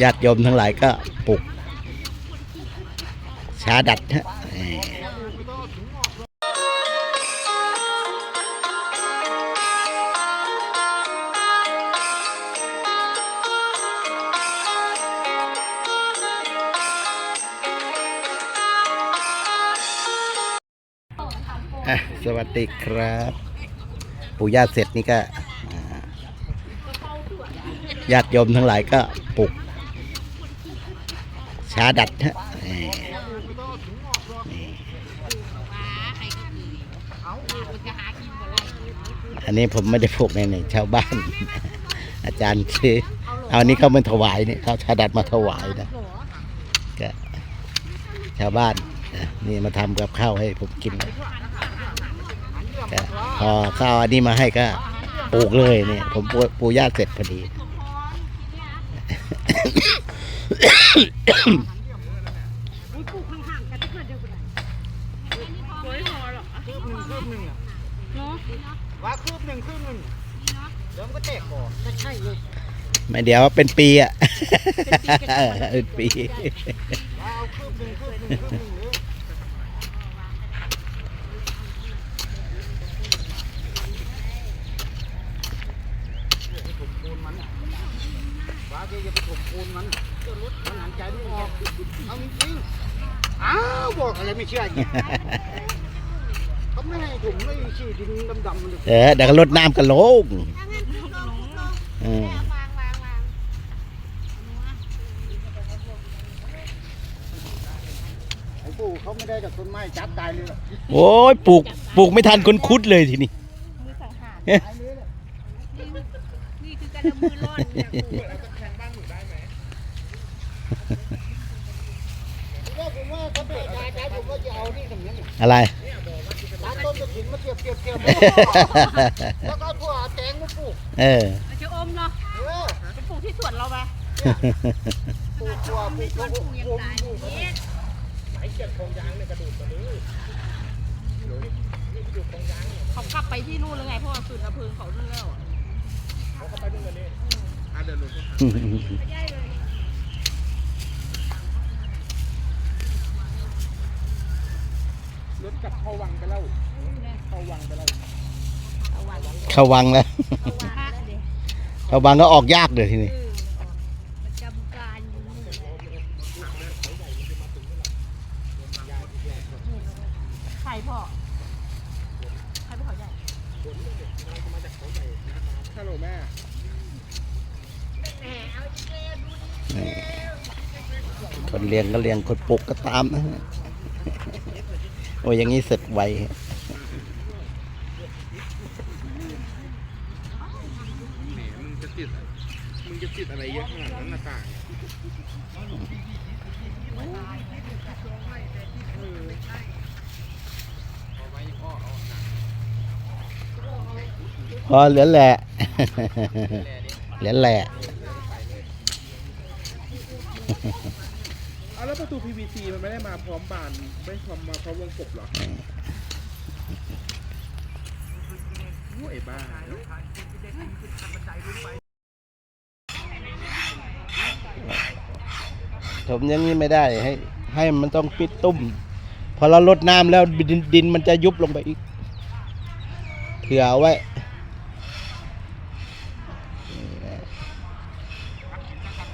ญาติโยมทั้งหลายก็ปลุกชาดัดฮะสวัสดีครับ ปู่ย่าเสร็จนี่ก็ญาติโยมทั้งหลายก็ ชาดัดฮะอันนี้ผมไม่ได้ปลุกในในชาวบ้าน อาจารย์คือ เอาอันนี้เขามาถวายนี่เขาชาดัดมาถวายนะก็ชาวบ้านนี่มาทำกับข้าวให้ผมกินก็พอข้าวอันนี้มาให้ก็ปลูกเลยเนี่ยผมปูปูย่าเสร็จพอดี ปลูกห่างๆกันทุกคนเดียวกันโอ้ยพอหรอคืบหนึ่งคืบหนึ่งอะเนาะว่าคืบหนึ่งคืบหนึ่งเดี๋ยวมันก็แตกก่อนก็ใช่เลยไม่เดี๋ยวเป็นปีอะเป็นปีเอาคืบหนึ่งคืบหนึ่งคืบหนึ่งว่าแกอย่าไปถมปูนมันหายใจไม่ออก เอาจริงๆอ้าวบอกอะไรไม่เชื่ออีกเขาไม่ให้ถมไม่ฉีดดินดำๆมันเลยเออเดี๋ยวก็ลดน้ำกันลงเออไอ้ปู่เขาไม่ได้จากต้นไม้จับตายเลยหรอกโอ้ยปลูกปลูกไม่ทันคนคุดเลยทีนี้ มือสังหารตายเลยแหละนี่คือการเอามือร่อนเนี่ยกูว่าผมว่าถ้าเป็นตายตายผมก็จะเอานี่สำนักอะไร ร้านต้นกระถิ่นมาเทียบเทียบเทียบแล้วก็เอาถั่วแตงมาปลูกเออ มันจะอมเนาะเออไปปลูกที่สวนเราไปปลูกถั่วปลูกสวนปลูกยังตายนี่เขากลับไปที่นู่นแล้วไงเพราะว่าสุนทรภูมิเขานู่นแล้วอะไม่ได้เลยรถกลับเข้าวังไปแล้วเข้าวังไปแล้ว เอาวัน เข้าวังแล้วเอาวันพระเดี๋ยวเข้าวังก็ออกยากเลยทีนี้เออมันจำการอยู่ใครพ่อใครเป็นเขาใหญ่ฮัลโหลแม่คนเลี้ยงก็เลี้ยงคนปลูกก็ตามนะฮะโอ้ยอย่างนี้เสร็จไว แหมมึงจะติด มึงจะติด อะไรเยอะขนาดนั้นหน้าต่างเนี่ยพอเหลือแหละ เหลือแหละเอาแล้วประตู PVC มันไม่ได้มาพร้อมบาน ไม่พร้อมมาพร้อมวงกบเหรอโอ้ยบ้า ผมอยังนี้ไม่ได้ให้ให้มันต้องปิดตุ้ม พอเราลดน้ำแล้วดินดินมันจะยุบลงไปอีก เผื่อไว้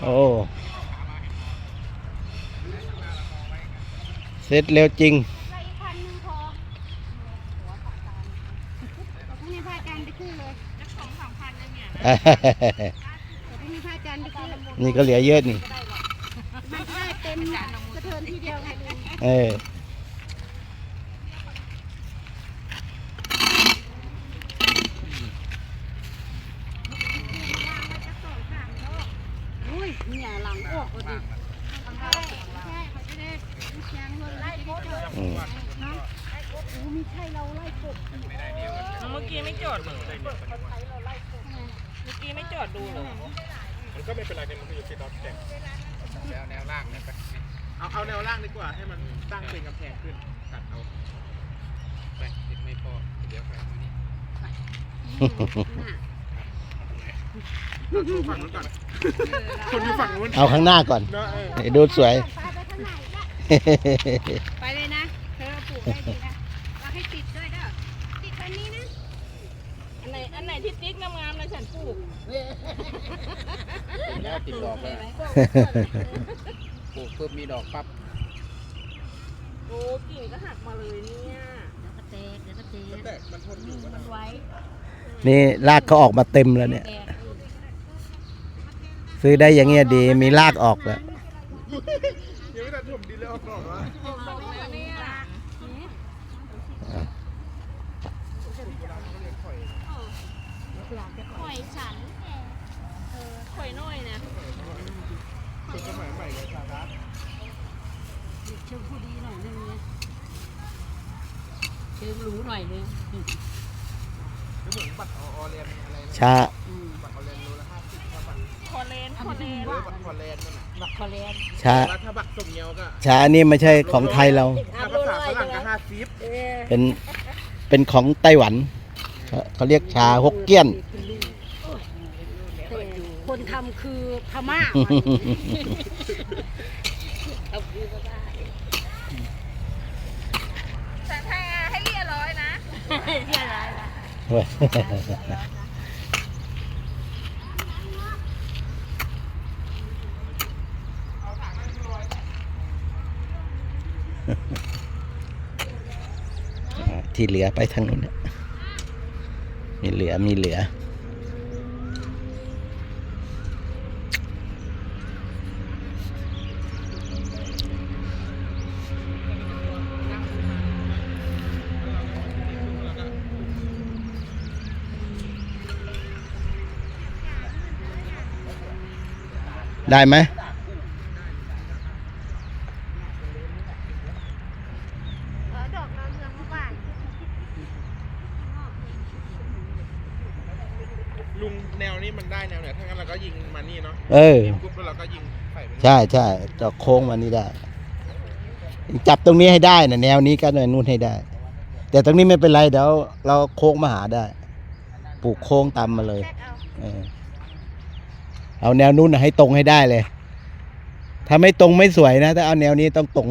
โอ้เสร็จเร็วจริงใส่พาลเราพรุ่งนี้พาอาจารย์ไปขึ้นเลยสองสามพันเลยเนี่ย นนี่ก็เหลือเยอะนี่ มันได้เต็มกระเทินทีเดียวไงลุงเออ อุ้ยเนี่ยหลังออกก็ดิใช่ใช่เขาจะได้ลูกยางเงินไล่กบเลยอืมเนาะโอ้มีใช่เราไล่กบเมื่อกี้ไม่จอดเหรอเมื่อกี้ไม่จอดดูเหรอ มันก็ไม่เป็นไรเนี่ยมันก็อยู่ที่น็อตแต่งแนวแนวล่างเนี่ยไปเอาเอาแนวล่างดีกว่าให้มันตั้งเป็นกำแพงขึ้นตัดเอาไปติดไม่พอเดี๋ยวไปเอามานี่น่ะฝั่งนู้นก่อนคนอยู่ฝั่งนู้นเอาข้างหน้าก่อนเนอะเออให้ดูสวย ไปไปข้างในละไปเลยนะ เธอปลูกได้ดีนะเราให้ติดด้วยเด้อติดแบบนี้นะ อันไหนอันไหนที่ติ๊กงามๆนะฉันปลูกแล้วติดดอกเลยปลูกปุ๊บมีดอกปั๊บโอ้กิ่งก็หักมาเลยเนี่ยเดี๋ยวก็แตกเดี๋ยวก็แตกแต่มันทนอยู่มันมันไว้นี่รากเขาออกมาเต็มแล้วเนี่ยแตกซื้อได้อย่างเงี้ยดีมีรากออกแล้วยังไม่ทันถมดินเลยออกดอกวะบอกแล้วเนี่ย หอยฉันข่อยน้อยนะเป็นสมัยใหม่เลยสาระเชิงผู้ดีหน่อยนึงเนี่ยเชิงรู้หน่อยนึงเหมือนบัตรออเรนอะไรนะชาบัตรออเรนโลละห้าสิบบัตรคอเลนคอเลนเออบัตรคอเรนนั่นน่ะบักคอเลนชาถ้าบัตรสมเงียวก็ชานี่ไม่ใช่ของไทยเราถ้าภาษาฝรั่งก็ห้าสิบเป็นเป็นของไต้หวัน เขาเขาเรียกชาฮกเกี้ยน แต่คนทำคือพม่าทำคือพม่าแต่ถ้าให้เรียร้อยนะเรียกอะไรนะที่เหลือไปทางนู้นน่ะ มีเหลือมีเหลือ ได้ไหม เออดอกนางเมืองเมื่อวาน ลุง แนวนี้มันได้แนวไหนถ้างั้นเราก็ยิงมานี่เนาะเออปุ๊บแล้วเราก็ยิงใส่ไปนี่ใช่ใช่จะโค้งมานี่ได้ จับตรงนี้ให้ได้นะแนวนี้ก็แนวนู่นให้ได้ แต่ตรงนี้ไม่เป็นไรเดี๋ยวเราโค้งมาหาได้ปลูกโค้งตามมาเลย แทรกเอาเออเอาแนวนู้นน่ะให้ตรงให้ได้เลย ถ้าไม่ตรงไม่สวยนะ ถ้าเอาแนวนี้ต้องตรง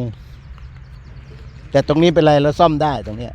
แต่ตรงนี้เป็นไรเราซ่อมได้ตรงเนี้ย